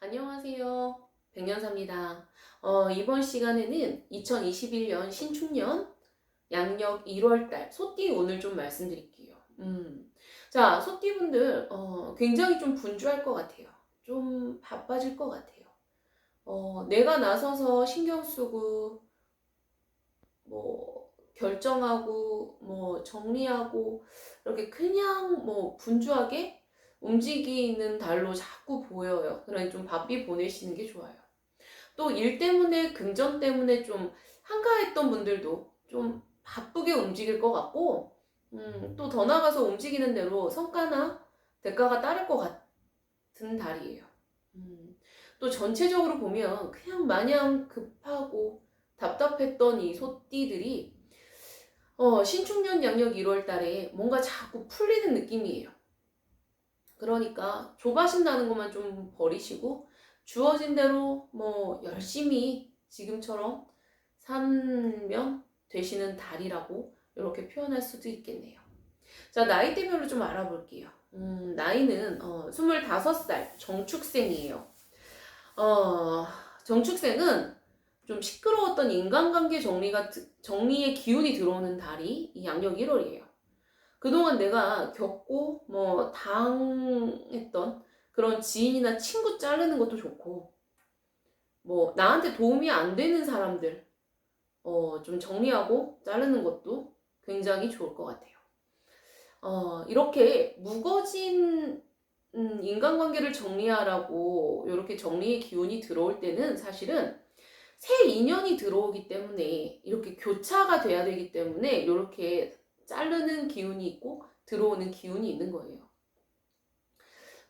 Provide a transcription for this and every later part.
안녕하세요. 백년사입니다. 어, 이번 시간에는 2021년 신축년 양력 1월달 소띠 오늘 좀 말씀드릴게요. 음. 자, 소띠분들 어, 굉장히 좀 분주할 것 같아요. 좀 바빠질 것 같아요. 어, 내가 나서서 신경 쓰고 뭐 결정하고 뭐 정리하고 이렇게 그냥 뭐 분주하게 움직이는 달로 자꾸 보여요. 그러니 좀 바삐 보내시는 게 좋아요. 또 일 때문에 금전 때문에 좀 한가했던 분들도 좀 바쁘게 움직일 것 같고 음, 또 더 나가서 움직이는 대로 성과나 대가가 따를 것 같은 달이에요. 음, 또 전체적으로 보면 그냥 마냥 급하고 답답했던 이 소띠들이 어, 신축년 양력 1월 달에 뭔가 자꾸 풀리는 느낌이에요. 그러니까 조바심 나는 것만 좀 버리시고 주어진 대로 뭐 열심히 지금처럼 살면 되시는 달이라고 이렇게 표현할 수도 있겠네요. 자, 나이대별로 좀 알아볼게요. 음, 나이는 어, 25살 정축생이에요. 어, 정축생은 좀 시끄러웠던 인간관계 정리가 정리의 기운이 들어오는 달이 이 양력 1월이에요. 그동안 내가 겪고 뭐 당했던 그런 지인이나 친구 자르는 것도 좋고 뭐 나한테 도움이 안 되는 사람들 어, 좀 정리하고 자르는 것도 굉장히 좋을 것 같아요. 어, 이렇게 무거진 음, 인간관계를 정리하라고 이렇게 정리의 기운이 들어올 때는 사실은 새 인연이 들어오기 때문에 이렇게 교차가 돼야 되기 때문에 이렇게 자르는 기운이 있고 들어오는 기운이 있는 거예요.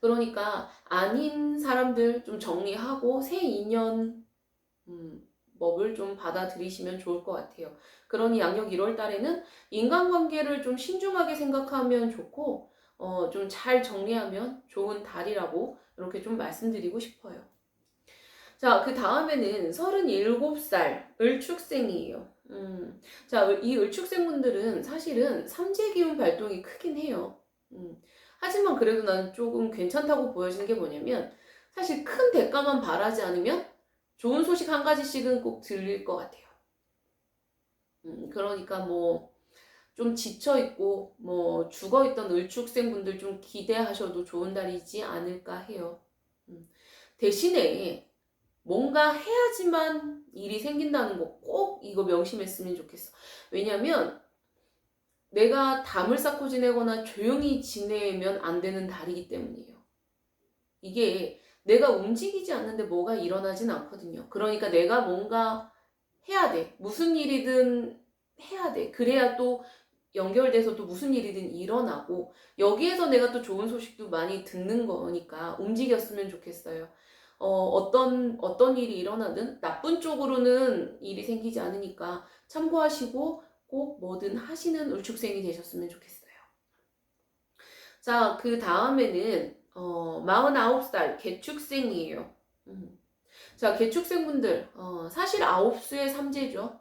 그러니까 아닌 사람들 좀 정리하고 새 인연 음, 법을 좀 받아들이시면 좋을 것 같아요. 그러니 양력 1월 달에는 인간관계를 좀 신중하게 생각하면 좋고 어, 좀 잘 정리하면 좋은 달이라고 이렇게 좀 말씀드리고 싶어요. 자, 그 다음에는 37살 을 축생이에요. 음, 자, 이 을축생분들은 사실은 삼재 기운 발동이 크긴 해요. 음, 하지만 그래도 나는 조금 괜찮다고 보여지는 게 뭐냐면 사실 큰 대가만 바라지 않으면 좋은 소식 한 가지씩은 꼭 들릴 것 같아요. 음, 그러니까 뭐 좀 지쳐 있고 뭐 죽어 있던 을축생분들 좀 기대하셔도 좋은 달이지 않을까 해요. 음, 대신에 뭔가 해야지만 일이 생긴다는 거 꼭 이거 명심했으면 좋겠어. 왜냐면 내가 담을 쌓고 지내거나 조용히 지내면 안 되는 달이기 때문이에요. 이게 내가 움직이지 않는데 뭐가 일어나진 않거든요. 그러니까 내가 뭔가 해야 돼. 무슨 일이든 해야 돼. 그래야 또 연결돼서 또 무슨 일이든 일어나고 여기에서 내가 또 좋은 소식도 많이 듣는 거니까 움직였으면 좋겠어요. 어, 어떤, 어떤 일이 일어나든 나쁜 쪽으로는 일이 생기지 않으니까 참고하시고 꼭 뭐든 하시는 울축생이 되셨으면 좋겠어요. 자, 그 다음에는, 어, 49살 개축생이에요. 음. 자, 개축생분들, 어, 사실 아홉 수의 삼재죠.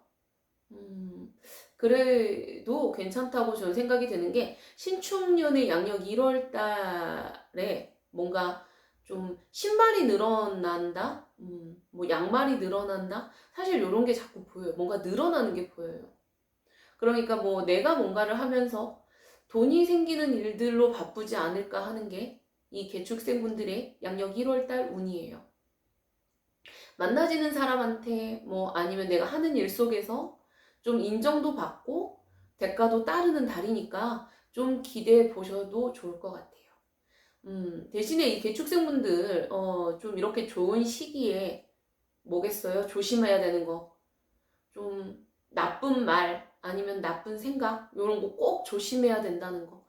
음, 그래도 괜찮다고 저는 생각이 드는 게, 신축년의 양력 1월 달에 뭔가 좀 신발이 늘어난다? 음, 뭐 양말이 늘어난다? 사실 이런 게 자꾸 보여요. 뭔가 늘어나는 게 보여요. 그러니까 뭐 내가 뭔가를 하면서 돈이 생기는 일들로 바쁘지 않을까 하는 게 이 개축생분들의 양력 1월달 운이에요. 만나지는 사람한테 뭐 아니면 내가 하는 일 속에서 좀 인정도 받고 대가도 따르는 달이니까 좀 기대해 보셔도 좋을 것 같아요. 음, 대신에 이 개축생분들, 어, 좀 이렇게 좋은 시기에 뭐겠어요? 조심해야 되는 거. 좀 나쁜 말, 아니면 나쁜 생각, 이런 거 꼭 조심해야 된다는 거.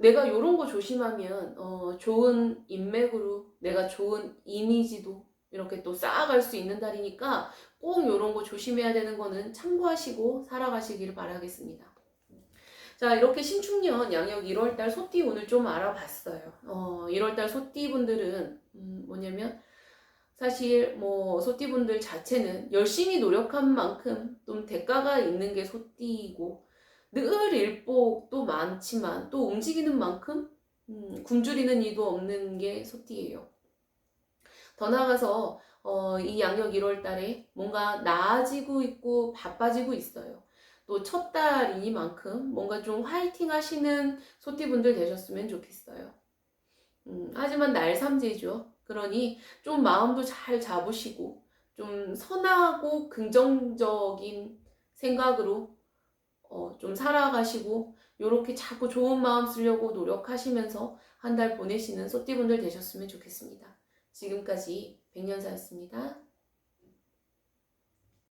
내가 이런 거 조심하면, 어, 좋은 인맥으로 내가 좋은 이미지도 이렇게 또 쌓아갈 수 있는 달이니까 꼭 이런 거 조심해야 되는 거는 참고하시고 살아가시기를 바라겠습니다. 자, 이렇게 신축년 양력 1월달 소띠 오늘 좀 알아봤어요. 어, 1월달 소띠 분들은, 음, 뭐냐면, 사실 뭐 소띠 분들 자체는 열심히 노력한 만큼 좀 대가가 있는 게 소띠이고, 늘 일복도 많지만 또 움직이는 만큼, 음, 굶주리는 이도 없는 게 소띠예요. 더 나아가서 어, 이 양력 1월 달에 뭔가 나아지고 있고 바빠지고 있어요. 또 첫 달이니만큼 뭔가 좀 화이팅 하시는 소띠분들 되셨으면 좋겠어요. 음, 하지만 날삼재죠. 그러니 좀 마음도 잘 잡으시고 좀 선하고 긍정적인 생각으로 어, 좀 살아가시고 요렇게 자꾸 좋은 마음 쓰려고 노력하시면서 한 달 보내시는 소띠분들 되셨으면 좋겠습니다. 지금까지 백년사였습니다.